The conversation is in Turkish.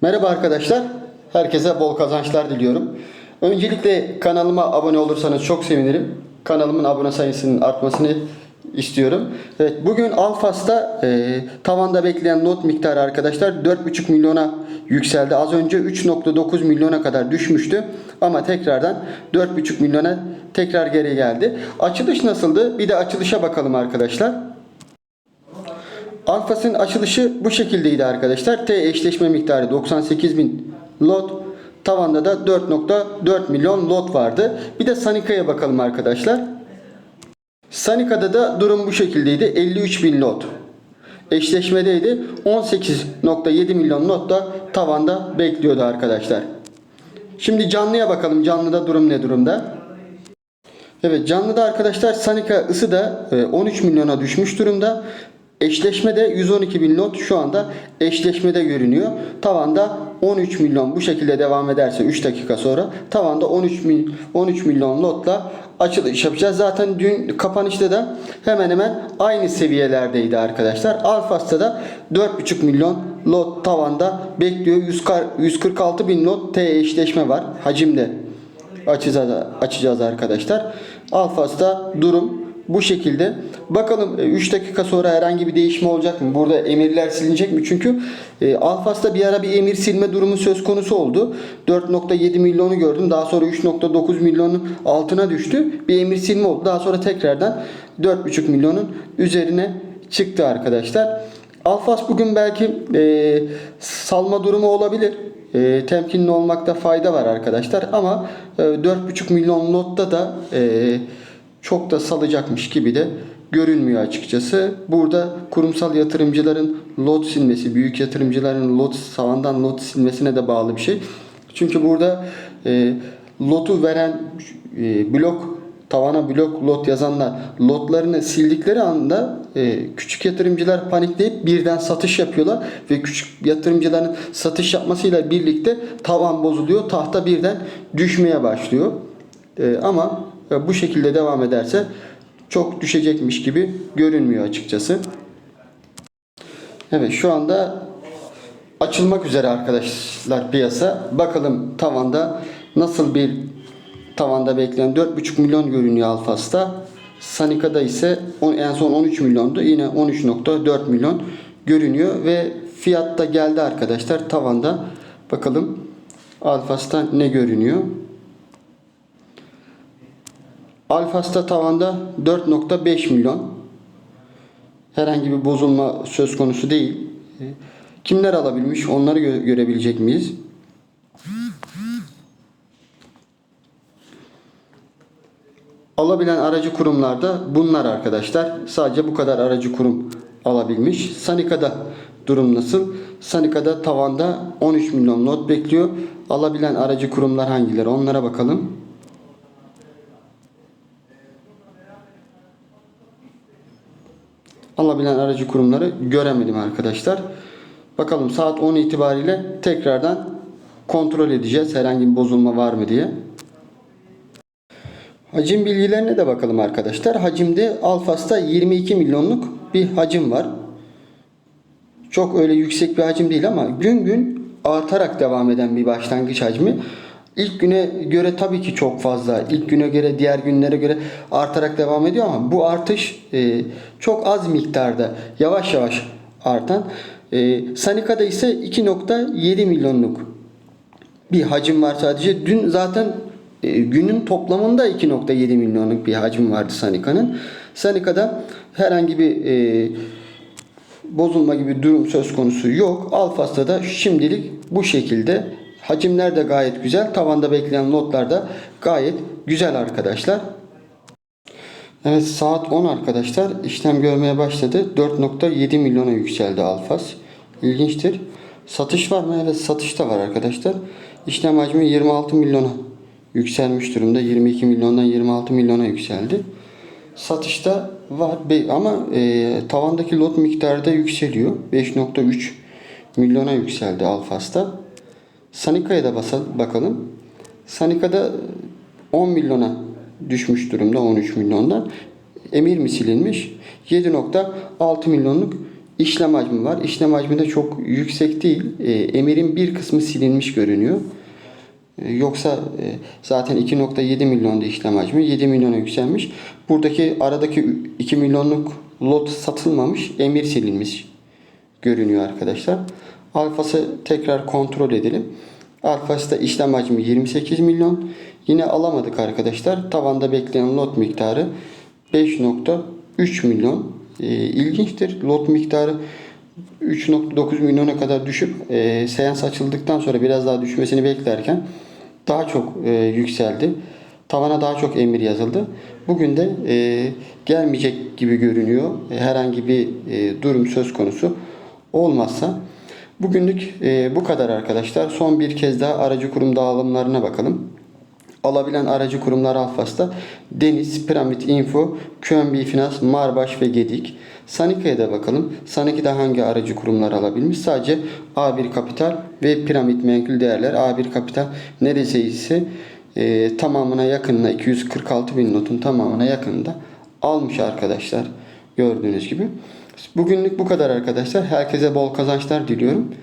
Merhaba arkadaşlar. Herkese bol kazançlar diliyorum. Öncelikle kanalıma abone olursanız çok sevinirim. Kanalımın abone sayısının artmasını istiyorum. Evet, bugün Alfas'ta e, tavanda bekleyen not miktarı arkadaşlar 4,5 milyona yükseldi. Az önce 3.9 milyona kadar düşmüştü. Ama tekrardan 4,5 milyona tekrar geri geldi. Açılış nasıldı? Bir de açılışa bakalım arkadaşlar. Alfas'ın açılışı bu şekildeydi arkadaşlar. T eşleşme miktarı 98.000 lot. Tavanda da 4.4 milyon lot vardı. Bir de Sanika'ya bakalım arkadaşlar. Sanika'da da durum bu şekildeydi. 53.000 lot. Eşleşmedeydi. 18.7 milyon lot da tavanda bekliyordu arkadaşlar. Şimdi canlıya bakalım. Canlıda durum ne durumda? Evet canlıda arkadaşlar Sanika ısı da e, 13 milyona düşmüş durumda. Eşleşmede 112 bin lot şu anda eşleşmede görünüyor. Tavanda 13 milyon bu şekilde devam ederse 3 dakika sonra tavanda 13 mil, 13 milyon lotla açılış yapacağız. Zaten dün kapanışta da hemen hemen aynı seviyelerdeydi arkadaşlar. Alfas'ta da 4,5 milyon lot tavanda bekliyor. 146 bin lot T eşleşme var. Hacimde açacağız, açacağız arkadaşlar. Alfas'ta durum bu şekilde. Bakalım 3 dakika sonra herhangi bir değişme olacak mı? Burada emirler silinecek mi? Çünkü e, Alfas'ta bir ara bir emir silme durumu söz konusu oldu. 4.7 milyonu gördüm. Daha sonra 3.9 milyonun altına düştü. Bir emir silme oldu. Daha sonra tekrardan 4.5 milyonun üzerine çıktı arkadaşlar. Alfas bugün belki e, salma durumu olabilir. E, temkinli olmakta fayda var arkadaşlar. Ama e, 4.5 milyon lotta da e, çok da salacakmış gibi de görünmüyor açıkçası. Burada kurumsal yatırımcıların lot silmesi, büyük yatırımcıların lot savandan lot silmesine de bağlı bir şey. Çünkü burada e, lotu veren e, blok tavana blok lot yazanlar lotlarını sildikleri anda e, küçük yatırımcılar panikleyip birden satış yapıyorlar ve küçük yatırımcıların satış yapmasıyla birlikte tavan bozuluyor. Tahta birden düşmeye başlıyor. E, ama bu şekilde devam ederse çok düşecekmiş gibi görünmüyor açıkçası. Evet şu anda açılmak üzere arkadaşlar piyasa. Bakalım tavanda nasıl bir tavanda bekleyen 4,5 milyon görünüyor Alfas'ta. Sanika'da ise en son 13 milyondu. Yine 13.4 milyon görünüyor ve fiyat da geldi arkadaşlar tavanda. Bakalım Alfas'ta ne görünüyor? Alfas'ta tavanda 4.5 milyon. Herhangi bir bozulma söz konusu değil. Kimler alabilmiş onları gö- görebilecek miyiz? Alabilen aracı kurumlarda bunlar arkadaşlar. Sadece bu kadar aracı kurum alabilmiş. Sanika'da durum nasıl? Sanika'da tavanda 13 milyon not bekliyor. Alabilen aracı kurumlar hangileri? Onlara bakalım. Alabilen aracı kurumları göremedim arkadaşlar. Bakalım saat 10 itibariyle tekrardan kontrol edeceğiz. Herhangi bir bozulma var mı diye. Hacim bilgilerine de bakalım arkadaşlar. Hacimde Alfas'ta 22 milyonluk bir hacim var. Çok öyle yüksek bir hacim değil ama gün gün artarak devam eden bir başlangıç hacmi. İlk güne göre tabii ki çok fazla. İlk güne göre diğer günlere göre artarak devam ediyor ama bu artış e, çok az miktarda yavaş yavaş artan. E, Sanika'da ise 2.7 milyonluk bir hacim var sadece. Dün zaten e, günün toplamında 2.7 milyonluk bir hacim vardı Sanika'nın. Sanika'da herhangi bir e, bozulma gibi durum söz konusu yok. Alfas'ta da şimdilik bu şekilde. Hacimler de gayet güzel. Tavanda bekleyen lotlar da gayet güzel arkadaşlar. Evet saat 10 arkadaşlar. işlem görmeye başladı. 4.7 milyona yükseldi Alfas. İlginçtir. Satış var mı? Evet satış da var arkadaşlar. İşlem hacmi 26 milyona yükselmiş durumda. 22 milyondan 26 milyona yükseldi. Satışta var ama e, tavandaki lot miktarı da yükseliyor. 5.3 milyona yükseldi Alfas'ta. Sanika'ya da bakalım. Sanika'da 10 milyona düşmüş durumda 13 milyondan. Emir mi silinmiş? 7.6 milyonluk işlem hacmi var. İşlem hacmi de çok yüksek değil. E, emirin bir kısmı silinmiş görünüyor. E, Yoksa e, zaten 2.7 milyonda işlem hacmi 7 milyona yükselmiş. Buradaki aradaki 2 milyonluk lot satılmamış, emir silinmiş görünüyor arkadaşlar. Alfası tekrar kontrol edelim. Alfas'ta işlem hacmi 28 milyon. Yine alamadık arkadaşlar. Tavanda bekleyen lot miktarı 5.3 milyon. E, ilginçtir. Lot miktarı 3.9 milyona kadar düşüp e, seans açıldıktan sonra biraz daha düşmesini beklerken daha çok e, yükseldi. Tavana daha çok emir yazıldı. Bugün de e, gelmeyecek gibi görünüyor. E, herhangi bir e, durum söz konusu olmazsa. Bugünlük e, bu kadar arkadaşlar. Son bir kez daha aracı kurum dağılımlarına bakalım. Alabilen aracı kurumlar Alfas'ta Deniz, Piramit Info, QNB Finans, Marbaş ve Gedik. Sanika'ya da bakalım. Sanika'da hangi aracı kurumlar alabilmiş? Sadece A1 Kapital ve Piramit Menkul Değerler. A1 Kapital neredeyse e, tamamına yakınına 246 bin notun tamamına yakınında almış arkadaşlar. Gördüğünüz gibi. Bugünlük bu kadar arkadaşlar. Herkese bol kazançlar diliyorum.